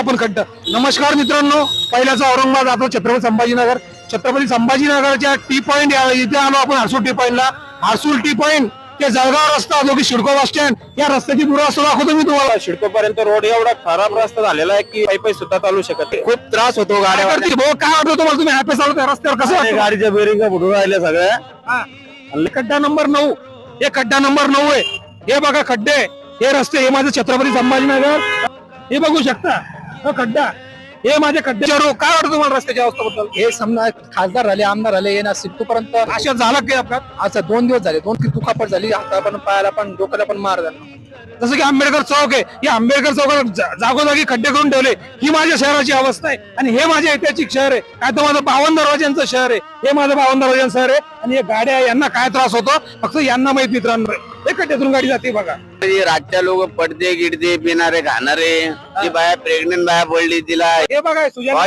आपण खड्ड नमस्कार मित्रांनो पहिल्याचं औरंगाबाद आता छत्रपती संभाजीनगर. छत्रपती संभाजीनगरच्या टी पॉइंट इथे आलो आपण हर्सूल टी पॉइंटला. हर्सूल टी पॉइंट ते जळगाव रस्ता जो की शिडको बस स्टँड या रस्त्याची दुरावस्था दाखवतो मी तुम्हाला. शिडको पर्यंत रोड एवढा खराब रस्ता झालेला आहे की पायी सुद्धा चालू शकत नाही. खूप त्रास होतो काय गाड्या करते भाऊ? काय वाटतं तुम्हाला? तुम्ही हॅपी चालवता रस्त्यावर कसं वाटतं? गाडीच्या बेरिंग फुटून राहिल्या सगळ्या हा. खड्डा नंबर नऊ. हे खड्डा नंबर नऊ आहे. हे बघा खड्डे. हे रस्ते हे माझं छत्रपती संभाजीनगर. हे बघू शकता? हा खड्डा. हे माझे खड्डे. काय वाटतं तुम्हाला रस्त्याच्या अवस्थेबद्दल? हे समजा खासदार झाले आमदार झाले येणार सिद्धूपर्यंत. अशा झाला की अपघात? असं दोन दिवस झाले. दोन ती दुखापट झाली. हाताला पण पायाला पण डोक्याला पण मार झाला. जसं की आंबेडकर चौक आहे या आंबेडकर चौकात जा- जागोजागी खड्डे करून ठेवले. ही माझ्या शहराची अवस्था आहे. आणि हे माझे ऐतिहासिक शहर आहे. काय तर माझं बावन्न दरवाज्यांचं शहर आहे. हे माझं बावन्न दरवाज्यांचं शहर आहे. आणि हे गाड्या यांना काय त्रास होतो? फक्त यांना माहीत मित्रांनो. हे खड्ड्यातून गाडी जाते बघा. रातच्या लोक पडदे गिडदे पिणारे खाणारे. ती बाया प्रेग्नेंट बाया पडली तिला. हे बघा सुजाता